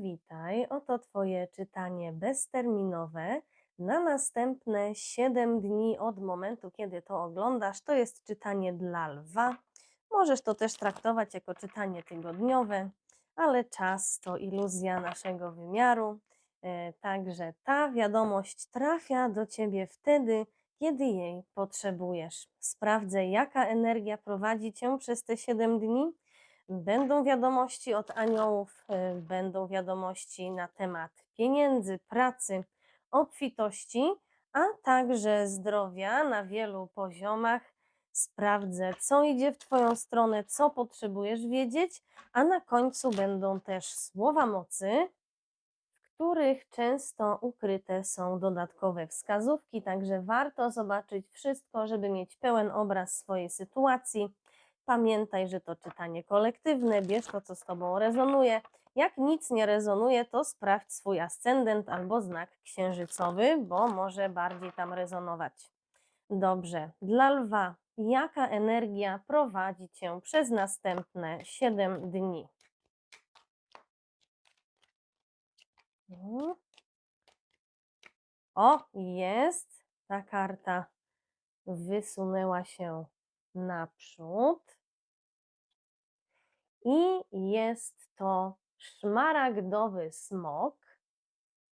Witaj, oto Twoje czytanie bezterminowe na następne 7 dni od momentu, kiedy to oglądasz. To jest czytanie dla lwa. Możesz to też traktować jako czytanie tygodniowe, ale czas to iluzja naszego wymiaru. E, Także ta wiadomość trafia do Ciebie wtedy, kiedy jej potrzebujesz. Sprawdzę, jaka energia prowadzi Cię przez te 7 dni. Będą wiadomości od aniołów, e, będą wiadomości na temat pieniędzy, pracy, obfitości, a także zdrowia na wielu poziomach. Sprawdzę, co idzie w Twoją stronę, co potrzebujesz wiedzieć, a na końcu będą też słowa mocy, w których często ukryte są dodatkowe wskazówki, także warto zobaczyć wszystko, żeby mieć pełen obraz swojej sytuacji. Pamiętaj, że to czytanie kolektywne, bierz to, co z Tobą rezonuje. Jak nic nie rezonuje, to sprawdź swój ascendent albo znak księżycowy, bo może bardziej tam rezonować. Dobrze, dla lwa, jaka energia prowadzi Cię przez następne 7 dni? O, jest ta karta. Wysunęła się naprzód. I jest to szmaragdowy smok.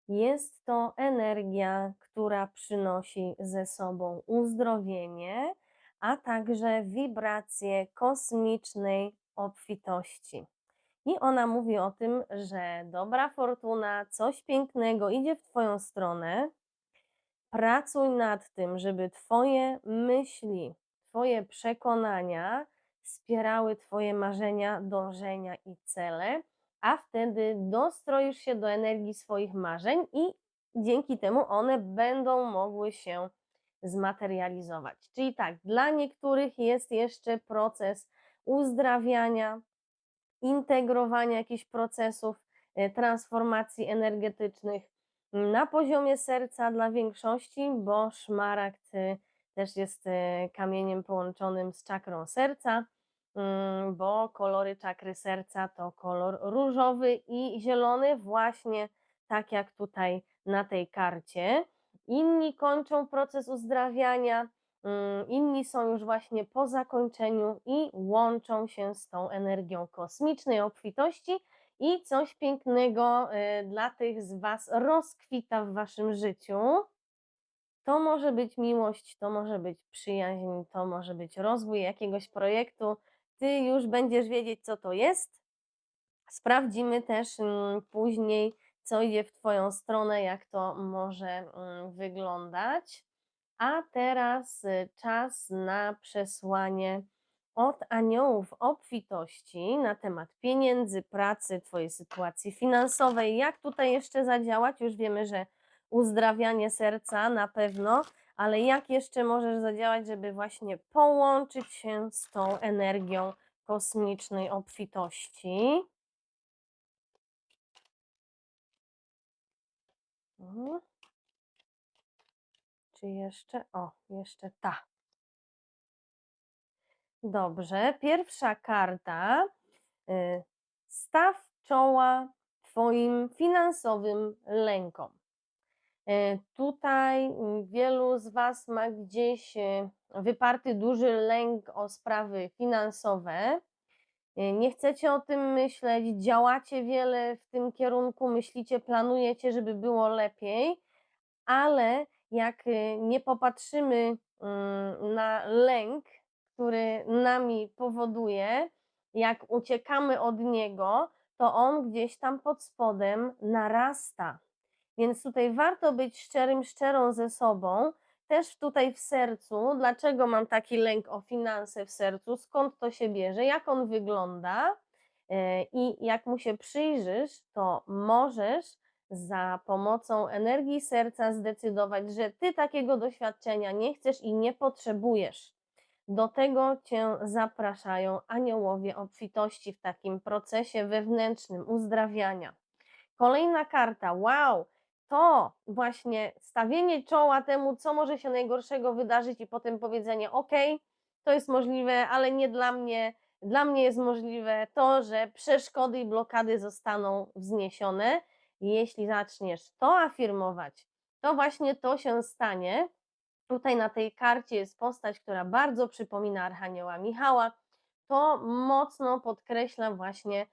Jest to energia, która przynosi ze sobą uzdrowienie, a także wibracje kosmicznej obfitości. I ona mówi o tym, że dobra fortuna, coś pięknego idzie w Twoją stronę. Pracuj nad tym, żeby Twoje myśli, Twoje przekonania wspierały Twoje marzenia, dążenia i cele, a wtedy dostroisz się do energii swoich marzeń i dzięki temu one będą mogły się zmaterializować. Czyli tak, dla niektórych jest jeszcze proces uzdrawiania, integrowania jakichś procesów e, transformacji energetycznych na poziomie serca dla większości, bo szmaragd e, też jest e, kamieniem połączonym z czakrą serca, bo kolory czakry serca to kolor różowy i zielony, właśnie tak jak tutaj na tej karcie. Inni kończą proces uzdrawiania, mm, inni są już właśnie po zakończeniu i łączą się z tą energią kosmicznej obfitości i coś pięknego y, dla tych z Was rozkwita w Waszym życiu. To może być miłość, to może być przyjaźń, to może być rozwój jakiegoś projektu. Ty już będziesz wiedzieć, co to jest. Sprawdzimy też mm, później, co idzie w Twoją stronę, jak to może mm, wyglądać. A teraz y, czas na przesłanie od aniołów obfitości na temat pieniędzy, pracy, Twojej sytuacji finansowej. Jak tutaj jeszcze zadziałać? Już wiemy, że uzdrawianie serca na pewno, ale jak jeszcze możesz zadziałać, żeby właśnie połączyć się z tą energią kosmicznej obfitości? Mhm. Czy jeszcze? O, jeszcze ta. Dobrze, pierwsza karta. y, Staw czoła Twoim finansowym lękom. Y, Tutaj mm, wielu z Was ma gdzieś y, wyparty duży lęk o sprawy finansowe. Y, Nie chcecie o tym myśleć, działacie wiele w tym kierunku, myślicie, planujecie, żeby było lepiej, ale jak nie popatrzymy mm, na lęk, który nami powoduje, jak uciekamy od niego, to on gdzieś tam pod spodem narasta. Więc tutaj warto być szczerym, szczerą ze sobą, też tutaj w sercu. Dlaczego mam taki lęk o finanse w sercu? Skąd to się bierze? Jak on wygląda? E, I jak mu się przyjrzysz, to możesz za pomocą energii serca zdecydować, że ty takiego doświadczenia nie chcesz i nie potrzebujesz. Do tego cię zapraszają aniołowie obfitości w takim procesie wewnętrznym uzdrawiania. Kolejna karta, wow, to właśnie stawienie czoła temu, co może się najgorszego wydarzyć, i potem powiedzenie: OK, to jest możliwe, ale nie dla mnie, dla mnie jest możliwe to, że przeszkody i blokady zostaną wzniesione. Jeśli zaczniesz to afirmować, to właśnie to się stanie. Tutaj na tej karcie jest postać, która bardzo przypomina Archanioła Michała. To mocno podkreśla właśnie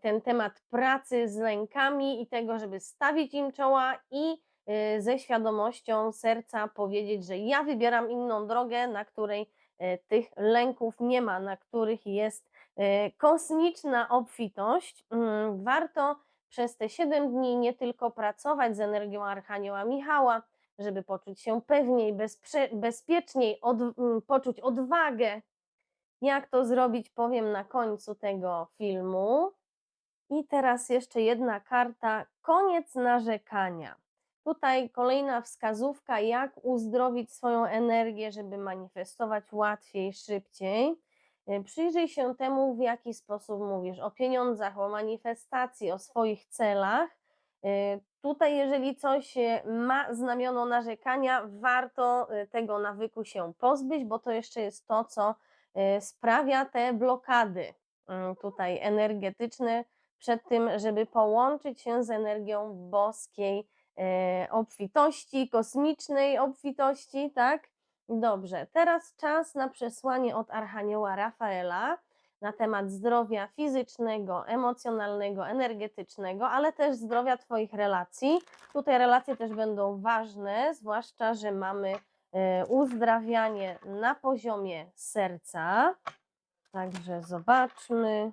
ten temat pracy z lękami i tego, żeby stawić im czoła i e, ze świadomością serca powiedzieć, że ja wybieram inną drogę, na której e, tych lęków nie ma, na których jest e, kosmiczna obfitość. Mm, Warto przez te 7 dni nie tylko pracować z energią Archanioła Michała, żeby poczuć się pewniej, bezpieczniej, od, mm, poczuć odwagę. Jak to zrobić, powiem na końcu tego filmu. I teraz jeszcze jedna karta, koniec narzekania. Tutaj kolejna wskazówka, jak uzdrowić swoją energię, żeby manifestować łatwiej, szybciej. Y, Przyjrzyj się temu, w jaki sposób mówisz o pieniądzach, o manifestacji, o swoich celach. Y, Tutaj, jeżeli coś y, ma znamiono narzekania, warto tego nawyku się pozbyć, bo to jeszcze jest to, co sprawia te blokady mm, tutaj energetyczne przed tym, żeby połączyć się z energią boskiej e, obfitości, kosmicznej obfitości, tak? Dobrze, teraz czas na przesłanie od Archanioła Rafaela na temat zdrowia fizycznego, emocjonalnego, energetycznego, ale też zdrowia Twoich relacji. Tutaj relacje też będą ważne, zwłaszcza, że mamy e, uzdrawianie na poziomie serca. Także zobaczmy.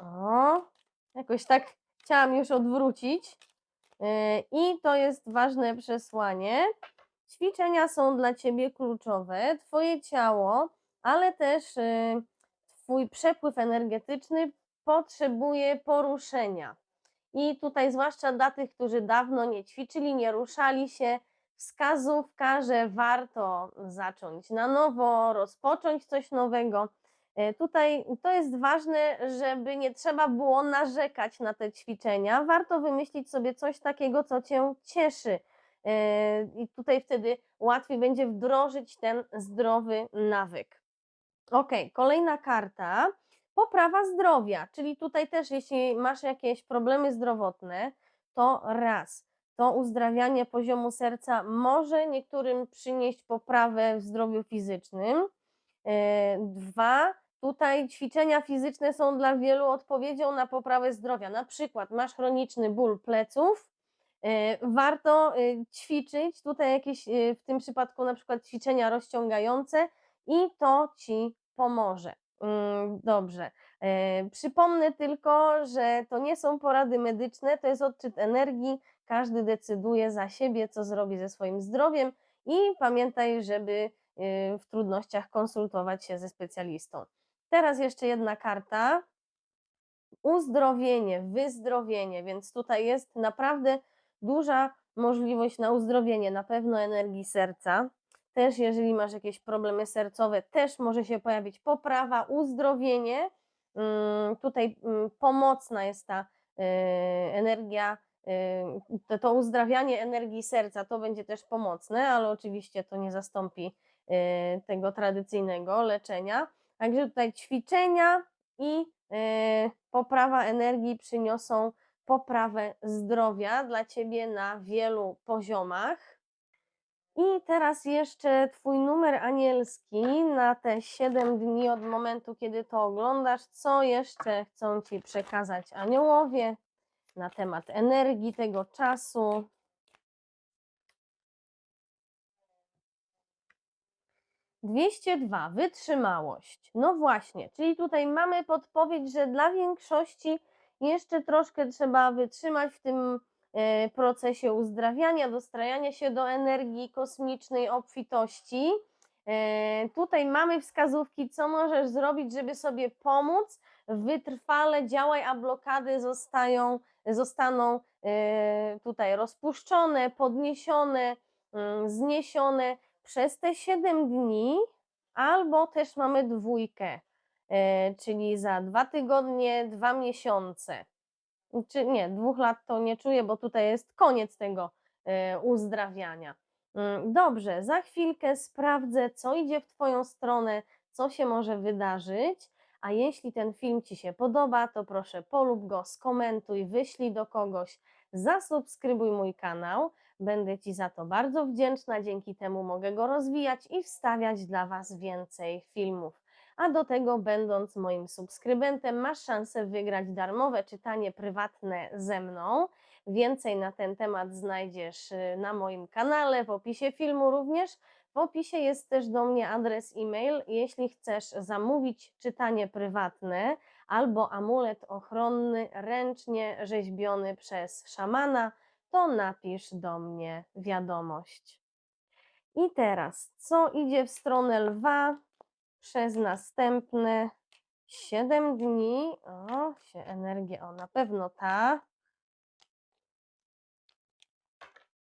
O, jakoś tak chciałam już odwrócić. Yy, I to jest ważne przesłanie. Ćwiczenia są dla ciebie kluczowe. Twoje ciało, ale też yy, twój przepływ energetyczny potrzebuje poruszenia. I tutaj, zwłaszcza dla tych, którzy dawno nie ćwiczyli, nie ruszali się, wskazówka, że warto zacząć na nowo, rozpocząć coś nowego. E, Tutaj to jest ważne, żeby nie trzeba było narzekać na te ćwiczenia. Warto wymyślić sobie coś takiego, co cię cieszy. E, I tutaj wtedy łatwiej będzie wdrożyć ten zdrowy nawyk. Ok, kolejna karta. Poprawa zdrowia, czyli tutaj też, jeśli masz jakieś problemy zdrowotne, to raz, to uzdrawianie poziomu serca może niektórym przynieść poprawę w zdrowiu fizycznym. E, Dwa, tutaj ćwiczenia fizyczne są dla wielu odpowiedzią na poprawę zdrowia. Na przykład masz chroniczny ból pleców, e, warto e, ćwiczyć tutaj jakieś, e, w tym przypadku na przykład ćwiczenia rozciągające i to ci pomoże. Mm, Dobrze. Przypomnę tylko, że to nie są porady medyczne, to jest odczyt energii. Każdy decyduje za siebie, co zrobi ze swoim zdrowiem i pamiętaj, żeby y, w trudnościach konsultować się ze specjalistą. Teraz jeszcze jedna karta. Uzdrowienie, wyzdrowienie, więc tutaj jest naprawdę duża możliwość na uzdrowienie, na pewno energii serca. Też jeżeli masz jakieś problemy sercowe, też może się pojawić poprawa, uzdrowienie. Mm, Tutaj mm, pomocna jest ta y, energia y, to, uzdrawianie energii serca to będzie też pomocne, ale oczywiście to nie zastąpi y, tego tradycyjnego leczenia. Także tutaj ćwiczenia i y, poprawa energii przyniosą poprawę zdrowia dla Ciebie na wielu poziomach. I teraz jeszcze Twój numer anielski na te 7 dni od momentu, kiedy to oglądasz. Co jeszcze chcą Ci przekazać aniołowie na temat energii tego czasu? Dwieście dwa, wytrzymałość. No właśnie, czyli tutaj mamy podpowiedź, że dla większości jeszcze troszkę trzeba wytrzymać w tym e, procesie uzdrawiania, dostrajania się do energii kosmicznej obfitości. E, Tutaj mamy wskazówki, co możesz zrobić, żeby sobie pomóc. Wytrwale działaj, a blokady zostają, zostaną e, tutaj rozpuszczone, podniesione, mm, zniesione przez te 7 dni, albo też mamy dwójkę, e, czyli za dwa tygodnie, dwa miesiące. Czy nie, dwóch lat to nie czuję, bo tutaj jest koniec tego e, uzdrawiania. Mm, Dobrze, za chwilkę sprawdzę, co idzie w Twoją stronę, co się może wydarzyć. A jeśli ten film Ci się podoba, to proszę polub go, skomentuj, wyślij do kogoś, zasubskrybuj mój kanał. Będę Ci za to bardzo wdzięczna. Dzięki temu mogę go rozwijać i wstawiać dla Was więcej filmów. A do tego, będąc moim subskrybentem, masz szansę wygrać darmowe czytanie prywatne ze mną. Więcej na ten temat znajdziesz y, na moim kanale, w opisie filmu również. W opisie jest też do mnie adres e-mail. Jeśli chcesz zamówić czytanie prywatne albo amulet ochronny ręcznie rzeźbiony przez szamana, to napisz do mnie wiadomość. I teraz, co idzie w stronę lwa przez następne 7 dni? O, się energia, o, na pewno ta.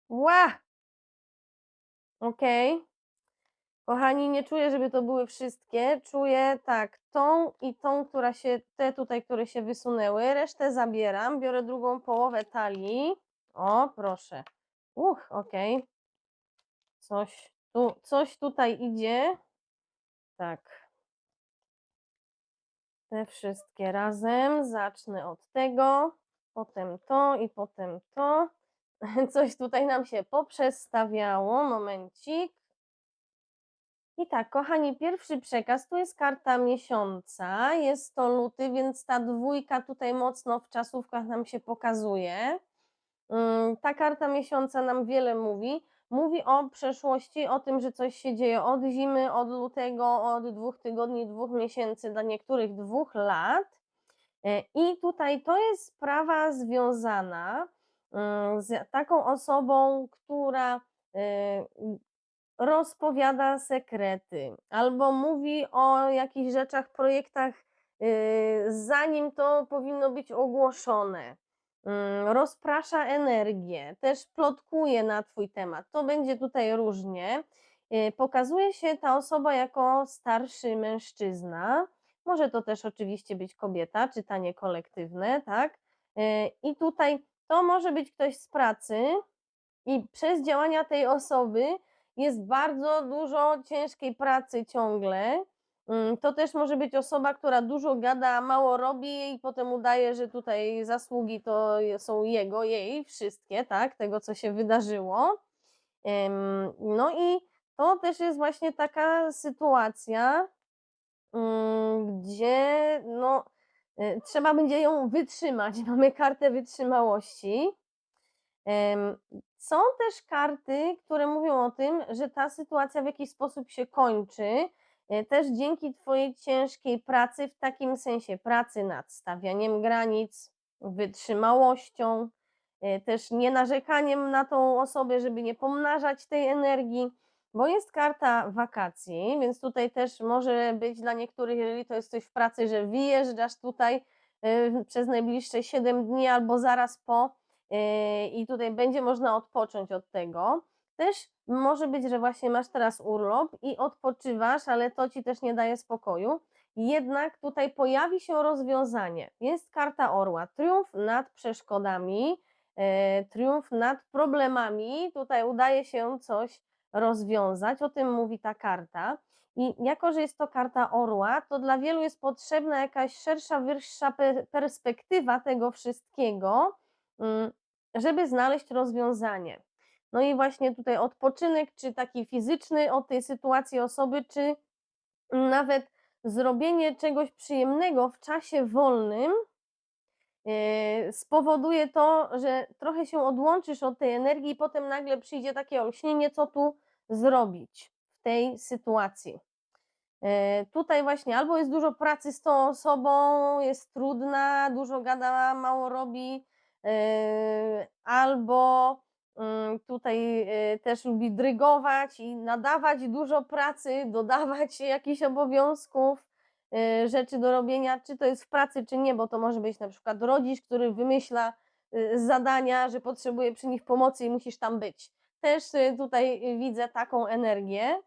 Ła! Okej. Kochani, nie czuję, żeby to były wszystkie. Czuję tak, tą i tą, która się, te tutaj, które się wysunęły. Resztę zabieram. Biorę drugą połowę talii. O, proszę. Uch, okej. Coś tu, coś tutaj idzie. Tak. Te wszystkie razem. Zacznę od tego, potem to i potem to. Coś tutaj nam się poprzestawiało. Momencik. I tak, kochani, pierwszy przekaz tu jest karta miesiąca. Jest to luty, więc ta dwójka tutaj mocno w czasówkach nam się pokazuje. Mm, Ta karta miesiąca nam wiele mówi. Mówi o przeszłości, o tym, że coś się dzieje od zimy, od lutego, od dwóch tygodni, dwóch miesięcy, dla niektórych dwóch lat. E, I tutaj to jest sprawa związana mm, z taką osobą, która e, rozpowiada sekrety albo mówi o jakichś rzeczach, projektach, y, zanim to powinno być ogłoszone. Mm, Rozprasza energię, też plotkuje na Twój temat. To będzie tutaj różnie. Y, Pokazuje się ta osoba jako starszy mężczyzna. Może to też oczywiście być kobieta, czytanie kolektywne, tak? Y, I tutaj to może być ktoś z pracy, i przez działania tej osoby jest bardzo dużo ciężkiej pracy ciągle. Mm, To też może być osoba, która dużo gada, a mało robi i potem udaje, że tutaj zasługi to są jego, jej, wszystkie, tak, tego co się wydarzyło. No i to też jest właśnie taka sytuacja, mm, gdzie no, y, trzeba będzie ją wytrzymać. Mamy kartę wytrzymałości. Są też karty, które mówią o tym, że ta sytuacja w jakiś sposób się kończy, e, też dzięki Twojej ciężkiej pracy, w takim sensie pracy nad stawianiem granic, wytrzymałością, e, też nie narzekaniem na tą osobę, żeby nie pomnażać tej energii, bo jest karta wakacji, więc tutaj też może być dla niektórych, jeżeli to jest coś w pracy, że wyjeżdżasz tutaj e, przez najbliższe 7 dni albo zaraz po, i tutaj będzie można odpocząć od tego. Też może być, że właśnie masz teraz urlop i odpoczywasz, ale to ci też nie daje spokoju. Jednak tutaj pojawi się rozwiązanie. Jest karta orła, triumf nad przeszkodami, yy, triumf nad problemami. Tutaj udaje się coś rozwiązać, o tym mówi ta karta. I jako, że jest to karta orła, to dla wielu jest potrzebna jakaś szersza, wyższa pe- perspektywa tego wszystkiego, żeby znaleźć rozwiązanie. No i właśnie tutaj odpoczynek, czy taki fizyczny od tej sytuacji osoby, czy nawet zrobienie czegoś przyjemnego w czasie wolnym yy, spowoduje to, że trochę się odłączysz od tej energii i potem nagle przyjdzie takie olśnienie, co tu zrobić w tej sytuacji. E, Tutaj właśnie albo jest dużo pracy z tą osobą, jest trudna, dużo gada, mało robi, albo mm, tutaj e, też lubi drygować i nadawać dużo pracy, dodawać jakichś obowiązków, e, rzeczy do robienia, czy to jest w pracy, czy nie, bo to może być na przykład rodzic, który wymyśla zadania, że potrzebuje przy nich pomocy i musisz tam być. Też tutaj widzę taką energię.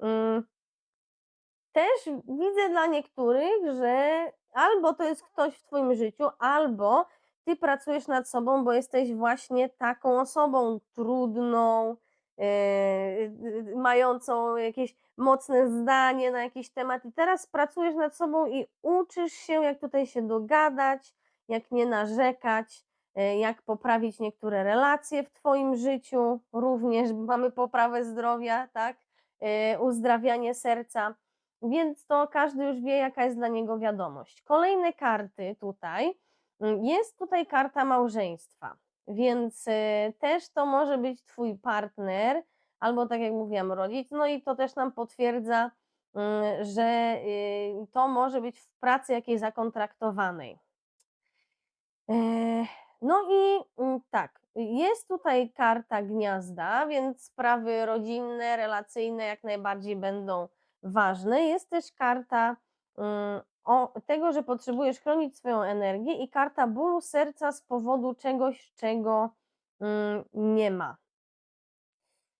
Mm, też widzę dla niektórych, że albo to jest ktoś w Twoim życiu, albo Ty pracujesz nad sobą, bo jesteś właśnie taką osobą trudną, yy, mającą jakieś mocne zdanie na jakiś temat i teraz pracujesz nad sobą i uczysz się, jak tutaj się dogadać, jak nie narzekać, yy, jak poprawić niektóre relacje w Twoim życiu, również mamy poprawę zdrowia, tak, yy, uzdrawianie serca, więc to każdy już wie, jaka jest dla niego wiadomość. Kolejne karty tutaj, jest tutaj karta małżeństwa, więc yy, też to może być Twój partner, albo tak jak mówiłam, rodzic, no i to też nam potwierdza, mm, że yy, to może być w pracy jakiejś zakontraktowanej. Eee, no i mm, tak, jest tutaj karta gniazda, więc sprawy rodzinne, relacyjne jak najbardziej będą ważne. Jest też karta mm, o tego, że potrzebujesz chronić swoją energię i karta bólu serca z powodu czegoś, czego mm, nie ma.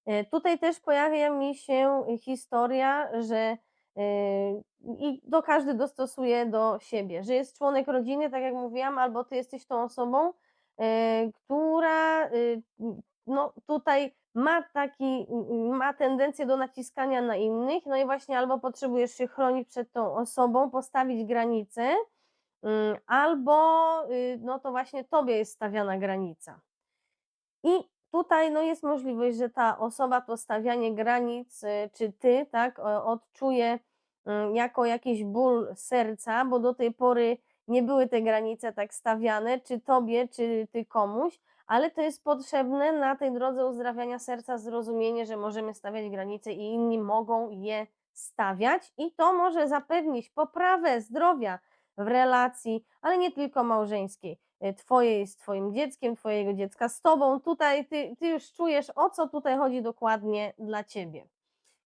E, Tutaj też pojawia mi się historia, że yy, i to każdy dostosuje do siebie, że jest członek rodziny, tak jak mówiłam, albo ty jesteś tą osobą, yy, która yy, no tutaj ma taki, ma tendencję do naciskania na innych, no i właśnie albo potrzebujesz się chronić przed tą osobą, postawić granice, mm, albo y, no to właśnie tobie jest stawiana granica. I tutaj no jest możliwość, że ta osoba to stawianie granic, y, czy ty, tak, odczuje mm, jako jakiś ból serca, bo do tej pory nie były te granice tak stawiane, czy tobie, czy ty komuś, ale to jest potrzebne na tej drodze uzdrawiania serca zrozumienie, że możemy stawiać granice i inni mogą je stawiać, i to może zapewnić poprawę zdrowia w relacji, ale nie tylko małżeńskiej y, twoje jest twoim dzieckiem, twojego dziecka z tobą. Tutaj ty, ty już czujesz, o co tutaj chodzi dokładnie dla ciebie.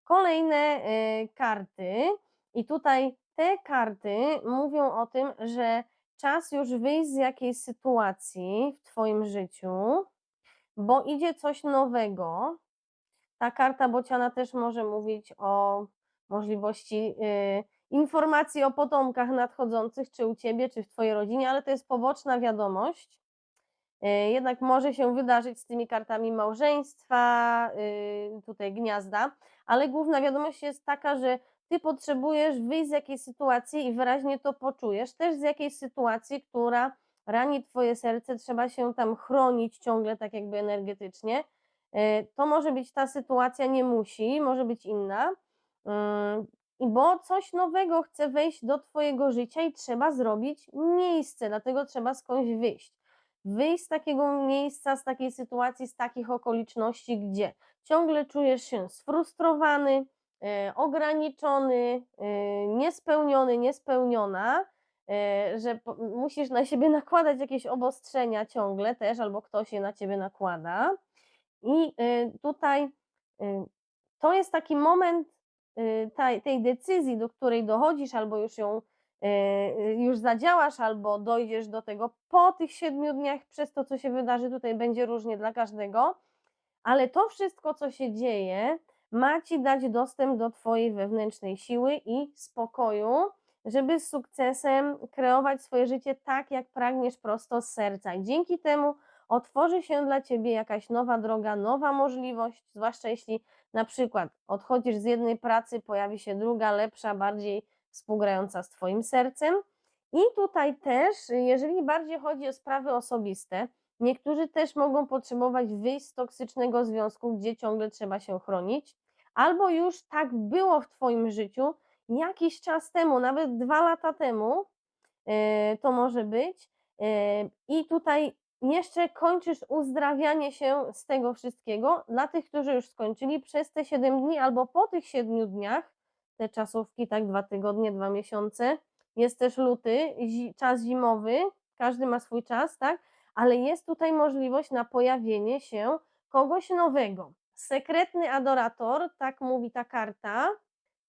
Kolejne y, karty, i tutaj te karty mówią o tym, że czas już wyjść z jakiejś sytuacji w twoim życiu, bo idzie coś nowego. Ta karta bociana też może mówić o możliwości y, informacji o potomkach nadchodzących, czy u ciebie, czy w twojej rodzinie, ale to jest poboczna wiadomość. Y, Jednak może się wydarzyć z tymi kartami małżeństwa, y, tutaj gniazda, ale główna wiadomość jest taka, że ty potrzebujesz wyjść z jakiejś sytuacji i wyraźnie to poczujesz, też z jakiejś sytuacji, która rani twoje serce, trzeba się tam chronić ciągle tak jakby energetycznie. Y, To może być ta sytuacja, nie musi, może być inna. Ym, I bo coś nowego chce wejść do twojego życia i trzeba zrobić miejsce, dlatego trzeba skądś wyjść. Wyjść z takiego miejsca, z takiej sytuacji, z takich okoliczności, gdzie ciągle czujesz się sfrustrowany, ograniczony, e, niespełniony, niespełniona, e, że musisz na siebie nakładać jakieś obostrzenia ciągle też, albo ktoś je na ciebie nakłada. I e, tutaj e, to jest taki moment tej, decyzji, do której dochodzisz, albo już ją już zadziałasz, albo dojdziesz do tego po tych siedmiu dniach, przez to, co się wydarzy, tutaj będzie różnie dla każdego, ale to wszystko, co się dzieje, ma ci dać dostęp do Twojej wewnętrznej siły i spokoju, żeby z sukcesem kreować swoje życie tak, jak pragniesz prosto z serca. I dzięki temu otworzy się dla Ciebie jakaś nowa droga, nowa możliwość, zwłaszcza jeśli na przykład odchodzisz z jednej pracy, pojawi się druga, lepsza, bardziej współgrająca z Twoim sercem. I tutaj też, jeżeli bardziej chodzi o sprawy osobiste, niektórzy też mogą potrzebować wyjść z toksycznego związku, gdzie ciągle trzeba się chronić, albo już tak było w Twoim życiu jakiś czas temu, nawet dwa lata temu, e, to może być. e, I tutaj jeszcze kończysz uzdrawianie się z tego wszystkiego. Dla tych, którzy już skończyli przez te 7 dni albo po tych 7 dniach, te czasówki, tak, dwa tygodnie, dwa miesiące, jest też luty, czas zimowy, każdy ma swój czas, tak, ale jest tutaj możliwość na pojawienie się kogoś nowego. Sekretny adorator, tak mówi ta karta,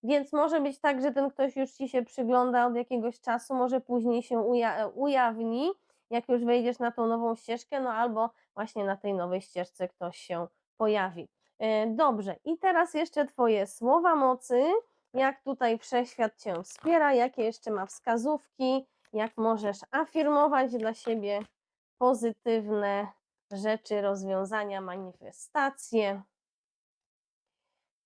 więc może być tak, że ten ktoś już ci się przygląda od jakiegoś czasu, może później się uja- ujawni, jak już wejdziesz na tą nową ścieżkę, no albo właśnie na tej nowej ścieżce ktoś się pojawi. E, Dobrze, i teraz jeszcze Twoje słowa mocy, jak tutaj wszechświat Cię wspiera, jakie jeszcze ma wskazówki, jak możesz afirmować dla siebie pozytywne rzeczy, rozwiązania, manifestacje.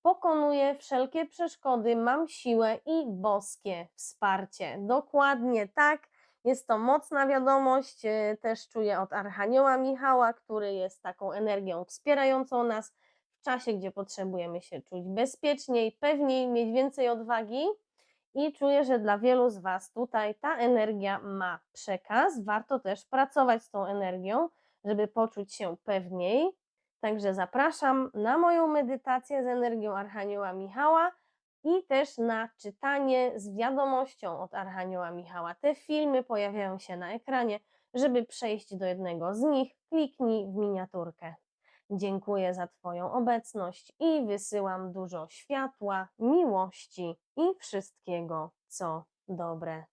Pokonuję wszelkie przeszkody, mam siłę i boskie wsparcie. Dokładnie tak. Jest to mocna wiadomość, e, też czuję od Archanioła Michała, który jest taką energią wspierającą nas w czasie, gdzie potrzebujemy się czuć bezpieczniej, pewniej, mieć więcej odwagi. I czuję, że dla wielu z Was tutaj ta energia ma przekaz. Warto też pracować z tą energią, żeby poczuć się pewniej. Także zapraszam na moją medytację z energią Archanioła Michała i też na czytanie z wiadomością od Archanioła Michała. Te filmy pojawiają się na ekranie. Żeby przejść do jednego z nich, kliknij w miniaturkę. Dziękuję za Twoją obecność i wysyłam dużo światła, miłości i wszystkiego, co dobre.